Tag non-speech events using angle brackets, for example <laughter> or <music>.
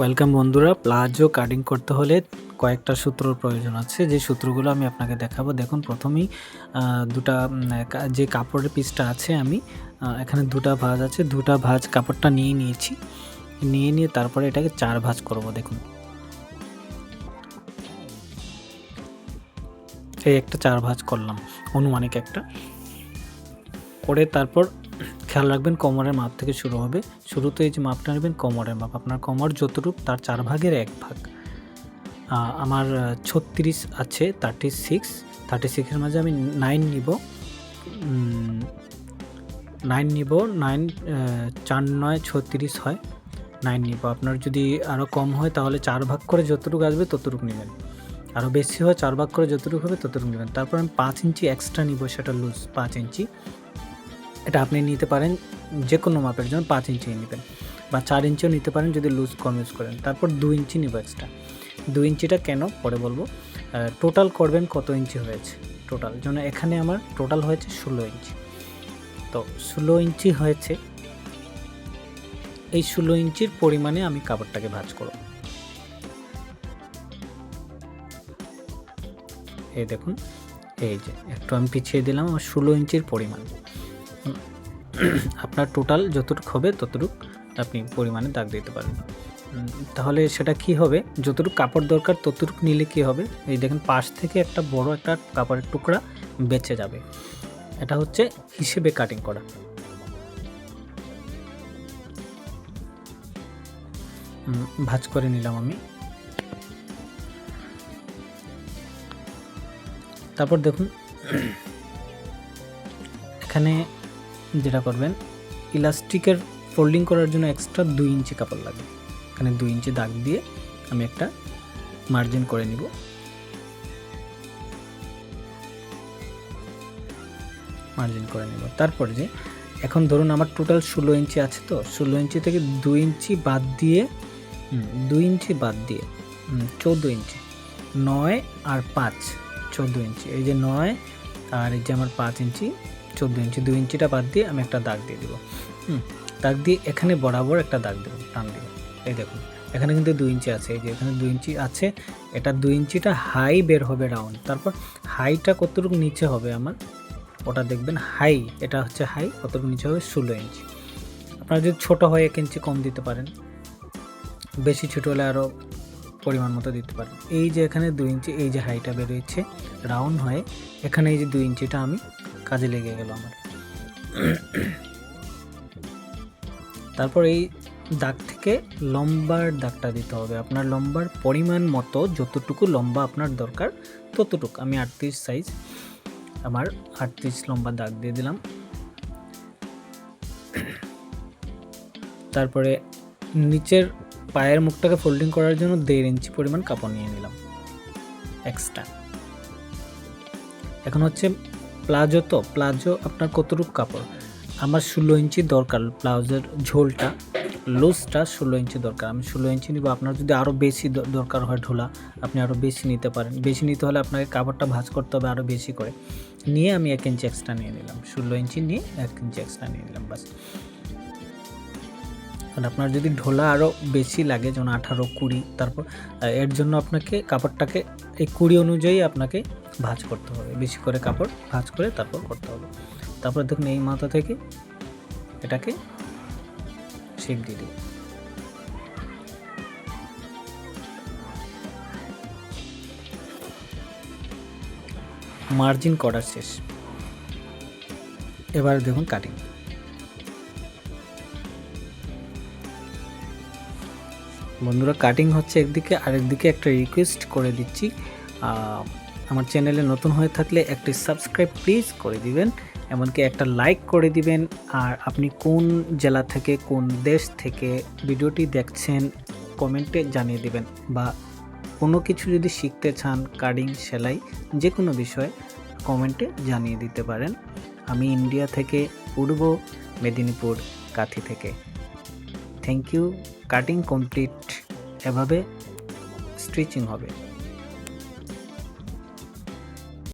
Welcome বন্ধুরা, palazzo cutting করতে হলে কয়েকটা সূত্রর প্রয়োজন আছে। যে সূত্রগুলো আমি আপনাকে দেখাবো, দেখুন প্রথমেই দুটা যে কাপড়ের পিসটা আছে আমি এখানে দুটা ভাঁজ আছে, দুটা ভাঁজ কাপড়টা নিয়ে নিয়েছি। নিয়ে নিয়ে তারপরে এটাকে চার ভাঁজ করব, দেখুন। এই একটা চার ভাঁজ করলাম, অনুমানিক একটা। করে তারপর খেয়াল রাখবেন কোমরের মাপ থেকে শুরু হবে। শুরুতে এই যে মাপটা নেবেন, কোমরের মাপ। আপনার কোমর যতটুক, তার চার ভাগের এক ভাগ। আমার ছত্রিশ আছে থার্টি সিক্স থার্টি সিক্সের মাঝে আমি নাইন নিব। নাইন নিব নাইন চার নয়, ছত্রিশ হয় নাইন নিব। আপনার যদি আরও কম হয়, তাহলে চার ভাগ করে যতটুকু আসবে, ততটুকু নেবেন। আরও বেশি হয়, চার ভাগ করে যতটুকু হবে, ততটুকু নেবেন। তারপর আমি পাঁচ ইঞ্চি এক্সট্রা নিব, সেটা লুজ পাঁচ ইঞ্চি। এটা আপনি নিতে পারেন যে কোনো মাপের জন্য পাঁচ ইঞ্চি নেবেন বা চার ইঞ্চিও নিতে পারেন যদি লুজ কম ইউজ করেন। তারপর দু ইঞ্চি নিব এক্সট্রা দু ইঞ্চিটা কেন? পরে বলব। টোটাল করবেন কত ইঞ্চি হয়েছে? টোটাল যেন এখানে আমার টোটাল হয়েছে ষোলো ইঞ্চি। তো ষোলো ইঞ্চি হয়েছে। এই ষোলো ইঞ্চির পরিমাণে আমি কাপড়টাকে ভাজ করব। এই দেখুন, এই যে একটু আমি পিছিয়ে দিলাম আমার ষোলো ইঞ্চির পরিমাণ। <clears throat> আপনার টোটাল যতটুক হবে, ততটুক আপনি পরিমাণে দাগ দিতে পারেন তাহলে সেটা কি হবে? যতটুকু কাপড় দরকার, ততটুকু নিলে কি হবে? এই দেখেন, পাশ থেকে একটা বড় একটা কাপড়ের টুকরা বেঁচে যাবে। এটা হচ্ছে হিসেবে কাটিং করা। ভাঁজ করে নিলাম আমি। তারপর দেখুন, <clears throat> এখানে যেটা করবেন, ইলাস্টিকের ফোল্ডিং করার জন্য এক্সট্রা দুই ইঞ্চি কাপড় লাগে। এখানে দুই ইঞ্চি দাগ দিয়ে আমি একটা মার্জিন করে নিব। মার্জিন করে নিব। তারপর যে, এখন ধরুন আমার টোটাল ষোলো ইঞ্চি আছে তো, ষোলো ইঞ্চি থেকে দুই ইঞ্চি বাদ দিয়ে দুই ইঞ্চি বাদ দিয়ে চৌদ্দ ইঞ্চি, নয় আর পাঁচ, চৌদ্দ ইঞ্চি। এই যে নয় আর এই যে আমার পাঁচ ইঞ্চি চোদ্দ ইঞ্চি, দুই ইঞ্চিটা বাদ দিয়ে আমি একটা দাগ দিয়ে দেবো। হুম, দাগ দিয়ে এখানে বরাবর একটা দাগ দেবো, টান দিয়ে এই দেখুন, এখানে কিন্তু দুই ইঞ্চি আছে, এই যে এখানে দুই ইঞ্চি আছে, এটা দুই ইঞ্চিটা হাই বের হবে রাউন্ড। তারপর হাইটা কতটুকু নিচে হবে আমার? ওটা দেখবেন, হাই, এটা হচ্ছে হাই, কতটুকু নিচে হবে? ষোলো ইঞ্চি। আপনারা যদি ছোটো হয় এক ইঞ্চি কম দিতে পারেন, বেশি ছোটো হলে আরও পরিমাণ মতো দিতে পারেন। এই যে এখানে দুই ইঞ্চি, এই যে হাইটা বেরোচ্ছে রাউন্ড হয়ে, এখানে এই যে দুই ইঞ্চিটা আমি কাজে লেগে গেল আমার। তারপর এই দাগ থেকে লম্বার দাগটা দিতে হবে। আপনার লম্বার পরিমাণ মতো, যতটুকু লম্বা আপনার দরকার ততটুকু। আমি আটত্রিশ সাইজ আমার আটত্রিশ লম্বা দাগ দিয়ে দিলাম। তারপরে নিচের পায়ের মুখটাকে ফোল্ডিং করার জন্য দেড় ইঞ্চি পরিমাণ কাপড় নিয়ে নিলাম। এক্সট্রা এখন হচ্ছে প্লাজো তো, প্লাজো আপনার কতটুকু কাপড়? আমার ষোলো ইঞ্চি দরকার প্লাজোর ঝোলটা, লুজটা ষোলো ইঞ্চি দরকার। আমি ষোলো ইঞ্চি নিব, আপনার যদি আরও বেশি দরকার হয় ঢোলা, আপনি আরও বেশি নিতে পারেন। বেশি নিতে হলে আপনাকে কাপড়টা ভাজ করতে হবে আরও বেশি করে। নিয়ে আমি এক ইঞ্চি এক্সট্রা নিয়ে নিলাম। ষোলো ইঞ্চি নিয়ে এক ইঞ্চি এক্সট্রা নিয়ে নিলাম বাস আর আপনার যদি ঢোলা আরও বেশি লাগে, যেমন আঠারো, কুড়ি, তারপর এর জন্য আপনাকে কাপড়টাকে, এই কুড়ি অনুযায়ী আপনাকে ভাঁজ করতে হবে। বেশি করে কাপড় ভাঁজ করে তারপর করতে হবে। তারপর দেখুন, এই মাথা থেকে এটাকে শেপ দিয়ে দেবো মার্জিন করার শেষ। এবার দেখুন কাটিং বন্ধুরা কাটিং হচ্ছে একদিকে, আরেকদিকে একটা রিকোয়েস্ট করে দিচ্ছি। আমার চ্যানেলে নতুন হয়ে থাকলে একটি সাবস্ক্রাইব প্লিজ করে দিবেন, এমনকি একটা লাইক করে দিবেন। আর আপনি কোন জেলা থেকে, কোন দেশ থেকে ভিডিওটি দেখছেন কমেন্টে জানিয়ে দিবেন। বা কোনো কিছু যদি শিখতে চান কাটিং সেলাই, যে কোনো বিষয়ে কমেন্টে জানিয়ে দিতে পারেন। আমি ইন্ডিয়া থেকে পূর্ব মেদিনীপুর, কাথি থেকে। থ্যাংক ইউ কাটিং কমপ্লিট এভাবে স্ট্রিচিং হবে।